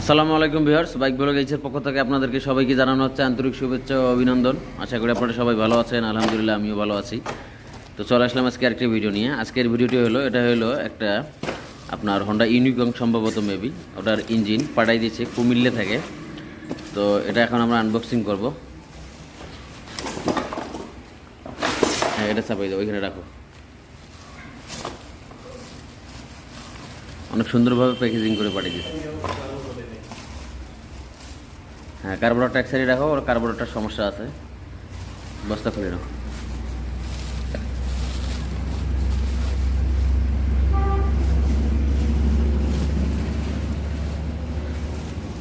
আসসালামু আলাইকুম viewers, bike blog এইচের পক্ষ থেকে আপনাদেরকে সবাইকে জানানো হচ্ছে আন্তরিক শুভেচ্ছা ও অভিনন্দন। আশা করি আপনারা সবাই ভালো আছেন, আলহামদুলিল্লাহ আমিও ভালো আছি। তো চলে আসলাম আজকে আরেকটি ভিডিও নিয়ে। আজকের ভিডিওটি হলো, এটা হলো একটা আপনার হন্ডা ইউনিকং সম্ভবত মেবি ওটার ইঞ্জিন পাঠাই দিয়েছে, কুমিল্লে থেকে। তো এটা এখন আমরা আনবক্সিং করব। হ্যাঁ এটা চাপাই দেবো ওইখানে রাখো। অনেক সুন্দরভাবে প্যাকেজিং করে পাঠিয়ে দিয়েছে। হ্যাঁ কার্বোরেটরটা এক সাইডে রাখো ওর কার্বোরেটর সমস্যা আছে। বস্তা খুলে নাও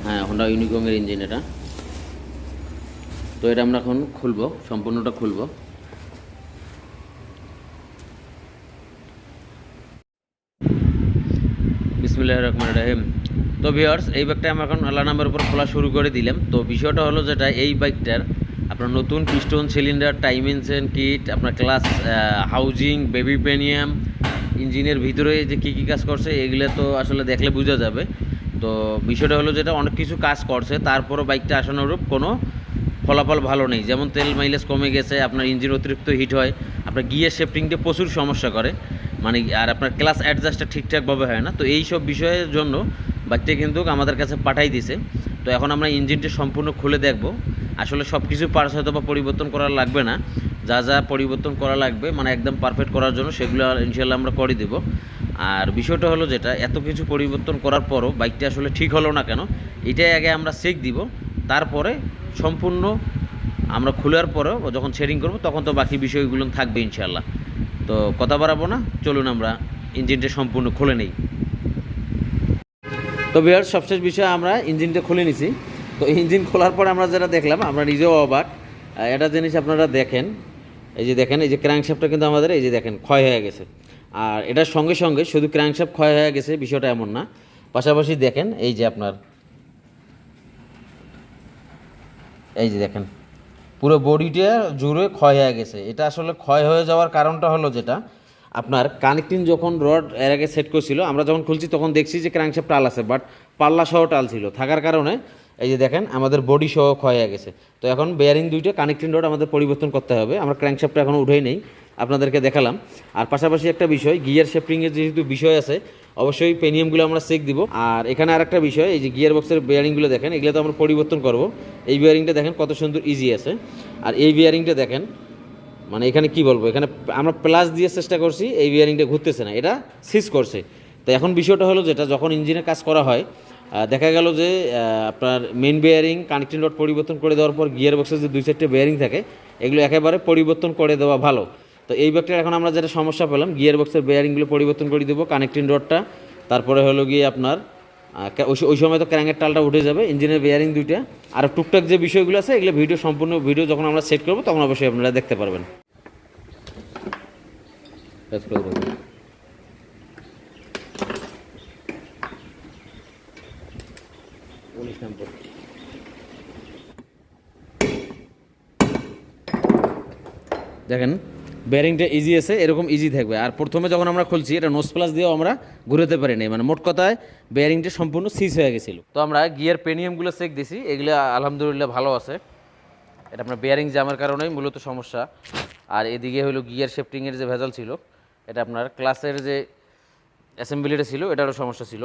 হ্যাঁ হোন্ডা ইউনিকমের ইঞ্জিন এটা। তো এটা আমরা এখন খুলবো, সম্পূর্ণটা খুলবো বিসমিল্লাহ রহমান রাহিম তো ভিওর্স এই বাইকটা আমি এখন আল্লাহ নাম্বার উপর খোলা শুরু করে দিলাম। তো বিষয়টা হলো যেটা, এই বাইকটার আপনার নতুন পিস্টন সিলিন্ডার টাইম ইনসেন কিট আপনার ক্লাস হাউজিং বেবি পেনিয়াম ইঞ্জিনের ভিতরে যে কী কী কাজ করছে, এগুলো তো আসলে দেখলে বোঝা যাবে। তো বিষয়টা হলো যেটা, অনেক কিছু কাজ করছে, তারপরও বাইকটা আসানোরূপ কোনো ফলাফল ভালো নেই। যেমন তেল মাইলেজ কমে গেছে, আপনার ইঞ্জিন অতিরিক্ত হিট হয়, আপনার গিয়ার শেফটিংটা প্রচুর সমস্যা করে। মানে আর আপনার ক্লাস অ্যাডজাস্টটা ঠিকঠাকভাবে হয় না। তো এই সব বিষয়ের জন্য বাইকটা কিন্তু আমাদের কাছে পাঠাই দিছে। তো এখন আমরা ইঞ্জিনটা সম্পূর্ণ খুলে দেখব। আসলে সব কিছু পার্স হয়তো বা পরিবর্তন করা লাগবে না। যা যা পরিবর্তন করা লাগবে মানে একদম পারফেক্ট করার জন্য সেগুলো ইনশাল্লাহ আমরা করে দেব। আর বিষয়টা হলো যেটা, এত কিছু পরিবর্তন করার পরও বাইকটা আসলে ঠিক হলো না কেন, এটাই আগে আমরা চেক দিব। তারপরে সম্পূর্ণ আমরা খোলার পরেও যখন শেয়ারিং করব, তখন তো বাকি বিষয়গুলো থাকবে ইনশাল্লাহ তো কথা বাড়াবো না, চলুন আমরা ইঞ্জিনটা সম্পূর্ণ খুলে নেই। তো বিহার সবশেষ বিষয়ে আমরা ইঞ্জিনটা খুলে নিছি। তো ইঞ্জিন খোলার পরে আমরা যেটা দেখলাম, আমরা নিজেও অবাক। এটা জিনিস আপনারা দেখেন, এই যে দেখেন, এই যে ক্র্যাঙ্কশ্যাফটটা কিন্তু আমাদের, এই যে দেখেন, ক্ষয় হয়ে গেছে। আর এটার সঙ্গে সঙ্গে শুধু ক্র্যাঙ্কশ্যাফট ক্ষয় হয়ে গেছে, বিষয়টা এমন না। পাশাপাশি দেখেন, এই যে আপনার, এই যে দেখেন, পুরো বডিটা জুড়ে ক্ষয় হয়ে গেছে। এটা আসলে ক্ষয় হয়ে যাওয়ার কারণটা হলো যেটা আপনার কানেক্টিং যখন রড এর আগে সেট করছিল, আমরা যখন খুলছি তখন দেখছি যে ক্র্যাঙ্কশ্যাফট টাল আছে বাট পাল্লা সহ টাল ছিল। থাকার কারণে, এই যে দেখেন, আমাদের বডি সহ ক্ষয় হয়ে গেছে। তো এখন বেয়ারিং দুইটা কানেক্টিং রড আমাদের পরিবর্তন করতে হবে। আমরা ক্র্যাঙ্কশ্যাফটটা এখনও উঠেই নেই, আপনাদেরকে দেখালাম। আর পাশাপাশি একটা বিষয় গিয়ার শেফটিংয়ের যেহেতু বিষয় আছে, অবশ্যই পেনিয়ামগুলো আমরা চেক দিব। আর এখানে আরেকটা বিষয়, এই যে গিয়ার বক্সের বেয়ারিংগুলো দেখেন, এগুলো তো আমরা পরিবর্তন করব। এই বেয়ারিংটা দেখেন কত সুন্দর ইজি আছে। আর এই বেয়ারিংটা দেখেন মানে এখানে কি বলব? এখানে আমরা প্লাস দিয়ে চেষ্টা করছি, এই বিয়ারিংটা ঘুরতেছে না। এটা সিজ করছে। তো এখন বিষয়টা হলো যেটা, যখন ইঞ্জিনে কাজ করা হয় দেখা গেল যে আপনার মেন বেয়ারিং কানেক্টিং রড পরিবর্তন করে দেওয়ার পর গিয়ার বক্সের যে দুই চারটে বেয়ারিং থাকে, এগুলো একেবারে পরিবর্তন করে দেওয়া ভালো। তো এই ব্যাগটার এখন আমরা যেটা সমস্যা পেলাম গিয়ার বক্সের বেয়ারিংগুলো পরিবর্তন করে দেবো কানেক্টিং রডটা তারপরে হলো গিয়ে আপনার ওই সময় তো ক্র্যাঙ্কের টালটা উঠে যাবে, ইঞ্জিনের বেয়ারিং দুইটা আর টুকটাক যে বিষয়গুলো আছে, এগুলো ভিডিও সম্পূর্ণ ভিডিও যখন আমরা সেট করব, তখন অবশ্যই আপনারা দেখতে পারবেন। দেখেন বেয়ারিংটা ইজি আছে, এরকম ইজি থাকবে। আর প্রথমে যখন আমরা খুলছি, এটা নোস প্লাস দিয়েও আমরা ঘুরাতে পারি নাই। মানে মোট কথায় বেয়ারিংটা সম্পূর্ণ সিজ হয়ে গেছিল। তো আমরা গিয়ার পেনিয়ামগুলো চেক দিছি, এগুলো আলহামদুলিল্লাহ ভালো আছে। এটা আপনার বেয়ারিং জামার কারণেই মূলত সমস্যা। আর এদিকে হলো গিয়ার শেফটিংয়ের যে ভেজাল ছিল, এটা আপনার ক্লাসের যে অ্যাসেম্বলিটা ছিল, এটারও সমস্যা ছিল।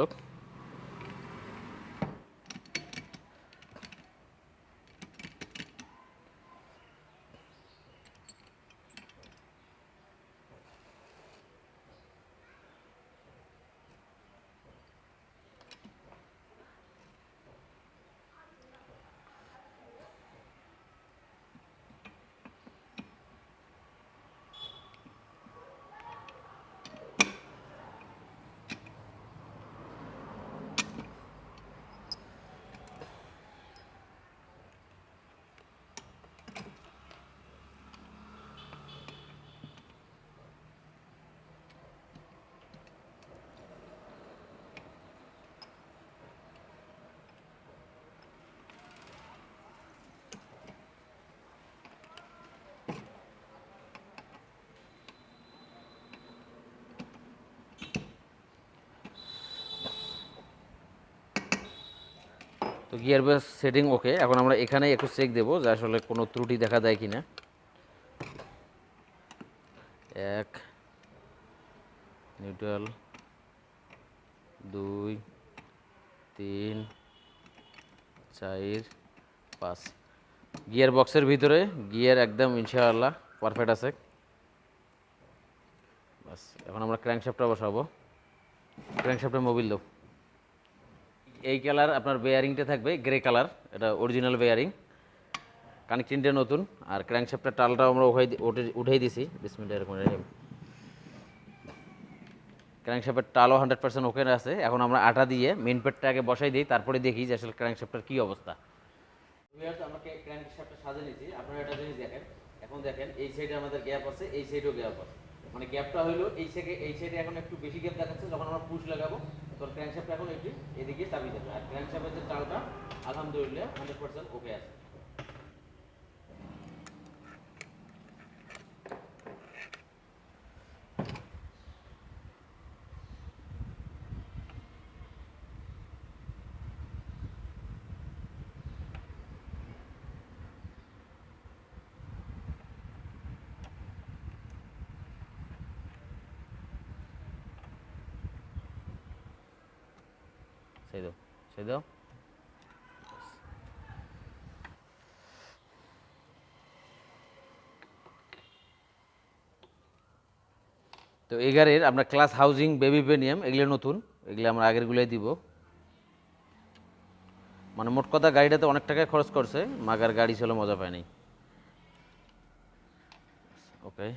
তো গিয়ার বেস সেটিং ওকে এখন আমরা এখানে একটু চেক দেবো যে আসলে কোনো ত্রুটি দেখা দেয় কি না এক নিউট্রাল দুই, তিন, চার, পাঁচ। গিয়ার বক্সের ভিতরে গিয়ার একদম ইনশাআল্লাহ পারফেক্ট আছে। বাস, এখন আমরা ক্র্যাঙ্কশ্যাফটটা বসাবো। ক্র্যাঙ্কশ্যাফটের মোবিল দাও। এই কালার আপনার বেয়ারিংটা থাকবে গ্রে কালার, এটা অরিজিনাল বেয়ারিং কানেক্টিংটা নতুন, আর ক্র্যাঙ্কশ্যাফটের টালটাও আমরা উঠাই দি- উঠে- উঠাই দিছি। বিসমিল্লাহির রহমানির রহিম। ক্র্যাঙ্কশ্যাফের টালও হান্ড্রেড পার্সেন্ট ওকে আছে। এখন আমরা আটা দিয়ে মেন পেটটা আগে বসাই দিই, তারপরে দেখি যে আসলে ক্র্যাঙ্কশ্যাফটের কী অবস্থা। আমরা ক্র্যাঙ্কশ্যাফটটা সাজিয়ে নিয়েছি। আপনারা এটা জিনিস দেখেন। এখন দেখেন, এই সাইডে আমাদের গ্যাপ আছে, এই সাইডেও গ্যাপ আছে। মানে গ্যাপটা হইল এই সাইডে এই সাইডে এখন একটু বেশি গ্যাপ দেখাচ্ছে, যখন আমরা পুশ লাগাবো তখন ক্র্যাঙ্কশ্যাফট এখন এটি এদিকে চাবি দেবে আর ক্র্যাঙ্কশ্যাফটের চালটা আলহামদুলিল্লাহ হান্ড্রেড পার্সেন্ট ওকে আছে। সেই দাও সেই দাও। তো এই গাড়ির আপনার ক্লাস হাউজিং বেবি পেনিয়াম এগুলো নতুন, এগুলো আমরা আগেরগুলোই দিব। মানে মোট কথা গাড়িটাতে অনেক টাকা খরচ করছে, মাগার গাড়ি ছিল মজা পায়নি। ওকে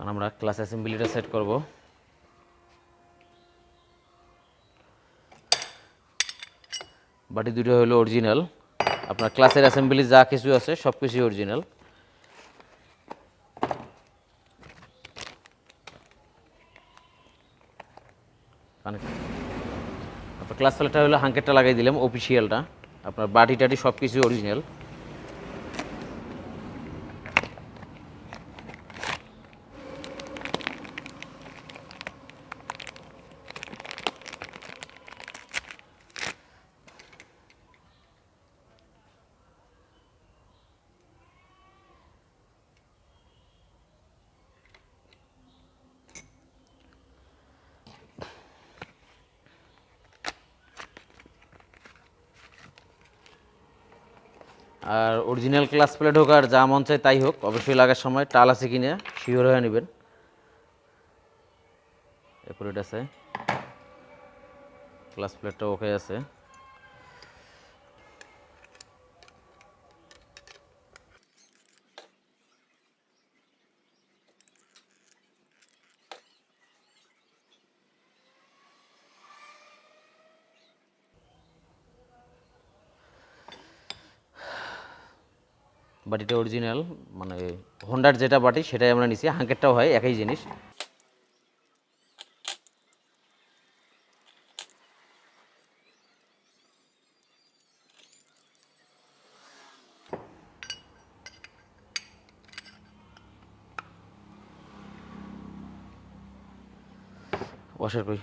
এখন আমরা ক্লাস অ্যাসেম্বলিটা সেট করব। বাটি দুটো হলো অরিজিনাল আপনার ক্লাসের অ্যাসেম্বলি যা কিছু আছে, সব কিছুই অরিজিনাল ক্লাস ফেলাটা হলো হাঙ্কেটটা লাগাই দিলাম অফিসিয়ালটা আপনার বাটি টাটি সব কিছুই অরিজিনাল আর অরিজিনাল ক্লাস প্লেট হোক আর যা মন চাই তাই হোক, অবশ্যই লাগার সময়, টাল আছে কিনা শিওর হয়ে নেবেন। একুরেট আছে। ক্লাস প্লেটটা ওকে আছে। বাটিটা অরিজিনাল মানে হোন্ডার যেটা বাটি, সেটাই আমরা নিছি। হাঙ্কেরটাও হয় একই জিনিস। ওয়াশার কই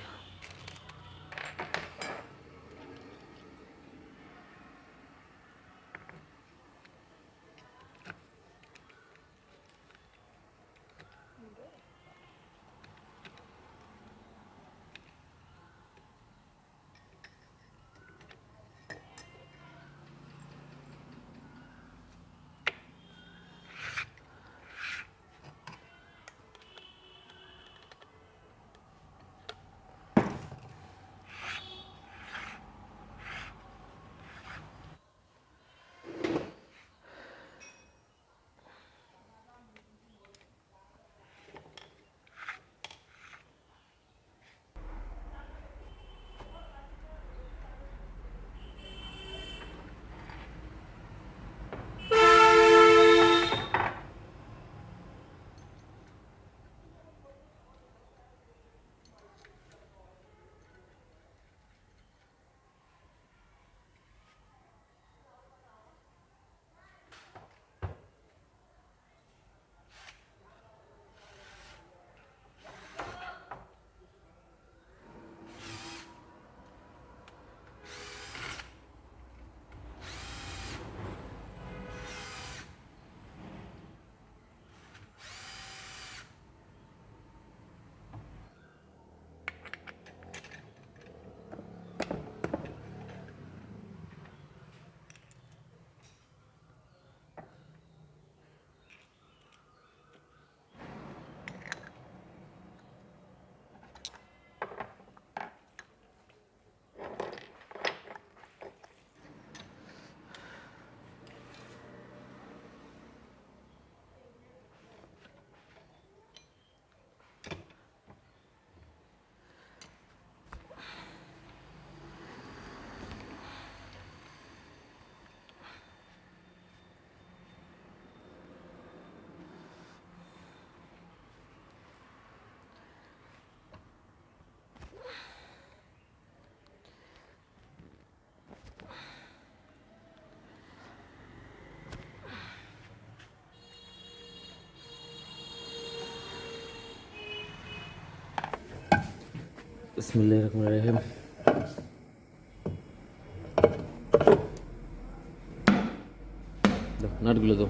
নাটগুলো তো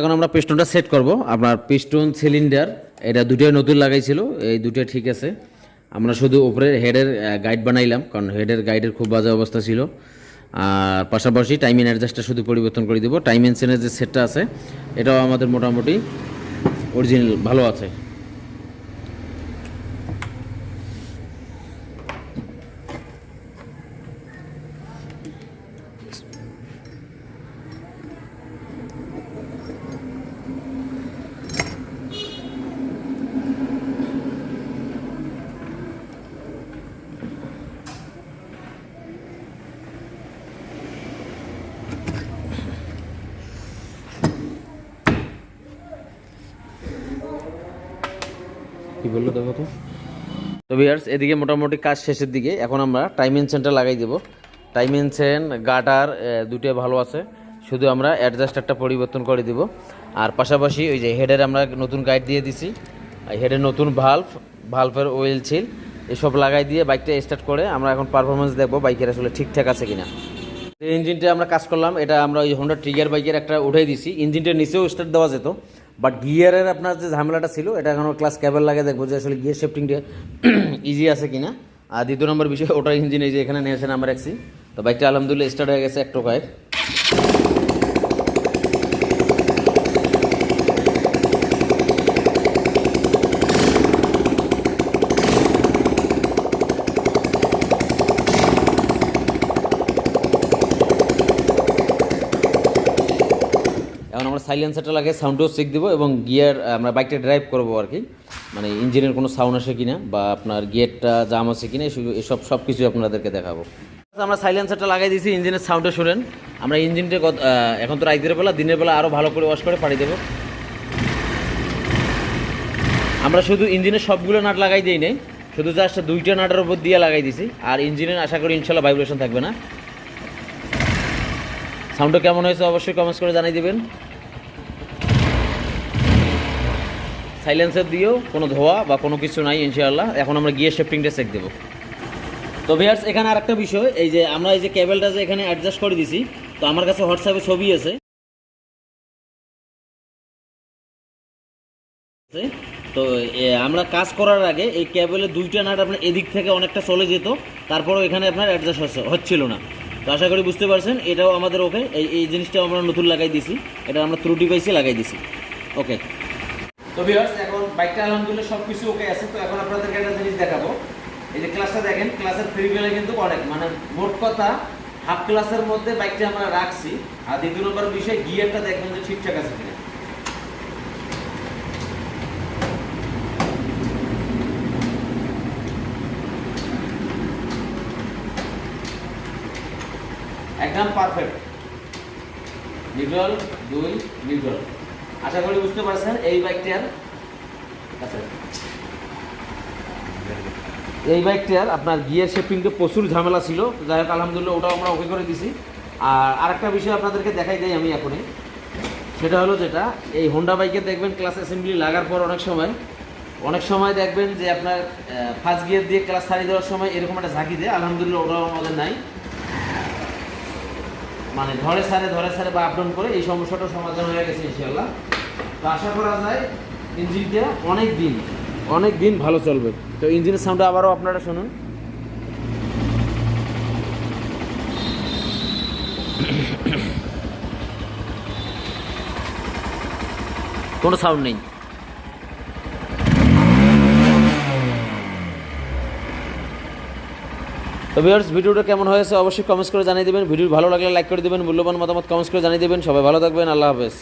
এখন আমরা পিস্টনটা সেট করব। আপনার পিস্টন সিলিন্ডার এটা দুটোই নতুন লাগাইছিল, এই দুটোই ঠিক আছে। আমরা শুধু উপরের হেডের গাইড বানাইলাম, কারণ হেডের গাইডের খুব বাজে অবস্থা ছিল। আর পাশাপাশি টাইমিং অ্যাডজাস্টটা শুধু পরিবর্তন করে দিব। টাইম এনসেনের যে সেটটা আছে, এটাও আমাদের মোটামুটি অরিজিনাল ভালো আছে। কি বলল দেখো তো। তো ভিয়ার্স এদিকে মোটামুটি কাজ শেষের দিকে। এখন আমরা টাইমিং সেন্টার লাগাই দেবো। টাইমিং সেন গাটার দুটোই ভালো আছে। শুধু আমরা অ্যাডজাস্টারটা পরিবর্তন করে দিব। আর পাশাপাশি ওই যে হেডের আমরা নতুন গাইড দিয়ে দিছি। হেডের নতুন ভাল্ভ ভাল্ভের ওয়েল ছিল এসব লাগাই দিয়ে বাইকটা স্টার্ট করে আমরা এখন পারফরমেন্স দেখব বাইকের আসলে ঠিকঠাক আছে কিনা। ইঞ্জিনটা আমরা কাজ করলাম, এটা আমরা ওই হোন্ডা ট্রিগার বাইকের একটা উঠাই দিছি। ইঞ্জিনটা নিচেও স্টার্ট দেওয়া যেত। বাট গিয়ারের আপনার যে ঝামেলাটা ছিল, এটা এখন ক্লাস ক্যাবেল লাগে, দেখব যে আসলে গিয়ার শিফটিংটা ইজি আছে কিনা। আর দ্বিতীয় নম্বর বিষয়, ওটার ইঞ্জিন এই যে এখানে নিয়েছেন আমার রাখছি তো বাইকটা আলহামদুলিল্লাহ স্টার্ট হয়ে গেছে এক টোকায়। এখন আমরা সাইলেন্সারটা লাগে সাউন্ডও চেক দেবো এবং গিয়ার আমরা বাইকটা ড্রাইভ করব আর কি। মানে ইঞ্জিনের কোনো সাউন্ড আসে কিনা বা আপনার গিয়ারটা জাম আছে কিনা এসব- সব কিছু আপনাদেরকে দেখাবো। আমরা সাইলেন্সারটা লাগাই দিয়েছি ইঞ্জিনের সাউন্ডটা শুনেন। আমরা ইঞ্জিনটা এখন তো রাইতের বেলা, দিনের বেলা আরও ভালো করে ওয়াশ করে পাড়ি দেবো। আমরা শুধু ইঞ্জিনের সবগুলো নাট লাগাই দিই নাই, শুধু জাস্ট দুইটা নাটের উপর দিয়ে লাগাই দিছি। আর ইঞ্জিনের আশা করি ইনশাল্লাহ ভাইব্রেশন থাকবে না। সাউন্ডটা কেমন হয়েছে অবশ্যই কমেন্টস করে জানিয়ে দেবেন। সাইলেন্সার দিয়েও কোনো ধোয়া বা কোনো কিছু নাই, ইনশাআল্লাহ। এখন আমরা গিয়ে শিফটিংটা চেক দেবো। তো ভিয়ার্স এখানে আরেকটা বিষয়, এই যে আমরা এই যে কেবলটা যে এখানে অ্যাডজাস্ট করে দিছি, তো আমার কাছে হোয়াটসঅ্যাপে ছবি আছে। তো আমরা কাজ করার আগে এই কেবলের দুইটা নাট আপনার এদিক থেকে অনেকটা চলে যেত, তারপরেও এখানে আপনার অ্যাডজাস্ট হচ্ছিল না। তো আশা করি বুঝতে পারছেন, এটাও আমাদের ওকে এই এই জিনিসটাও আমরা নতুন লাগাই দিছি, এটা আমরা ত্রুটি পাইছি, লাগাই দিছি। ওকে তো ভিউয়ার্স এখন বাইকটা আলহামদুলিল্লাহ সব কিছু ওকে আছে, তো এখন আপনাদেরকে একটা জিনিস দেখাবো। এই যে ক্লাসটা দেখেন ক্লাসের ফ্রি বেলে কিন্তু অনেক মানে মোট কথা হাফ ক্লাসের মধ্যে বাইকটা আমরা রাখছি। আর দ্বিতীয় নম্বর বিষয় গিয়ারটা দেখবেন যে ঠিকঠাক আছে কিনা। একদম পারফেক্ট নিউট্রাল দুই নিউট্রাল আশা করি বুঝতে পারছেন, এই বাইকটার এই বাইকটার আপনার গিয়ার শেপিংটা প্রচুর ঝামেলা ছিল। যাই হোক, আলহামদুলিল্লাহ, ওটাও আমরা ওকে করে দিছি। আর আরেকটা বিষয় আপনাদেরকে দেখাই দেয় আমি এখনই। সেটা হলো যেটা, এই হোন্ডা বাইকে দেখবেন ক্লাস অ্যাসেম্বলি লাগার পর অনেক সময় অনেক সময় দেখবেন যে আপনার ফার্স্ট গিয়ার দিয়ে ক্লাস ছাড়িয়ে দেওয়ার সময় এরকম একটা ঝাঁকি দেয়। আলহামদুলিল্লাহ, ওটাও আমাদের নাই। মানে ধরে সারে ধরে সারে বা আপডাউন করে এই সমস্যাটা সমাধান হয়ে গেছে ইনশাল্লাহ তো আশা করা যায় ইঞ্জিনটা অনেক দিন অনেক দিন ভালো চলবে। তো ইঞ্জিনের সাউন্ডটা আবারও আপনারা শুনুন। কোনো সাউন্ড নেই। তো ভিউয়ার্স ভিডিওটা কেমন হয়েছে অবশ্যই কমেন্টস করে জানিয়ে দেবেন। ভিডিও ভালো লাগলে লাইক করে দেবেন, মূল্যবান মতামত কমেন্টস করে জানিয়ে দেবেন। সবাই ভালো থাকবেন, আল্লাহ হাফেজ।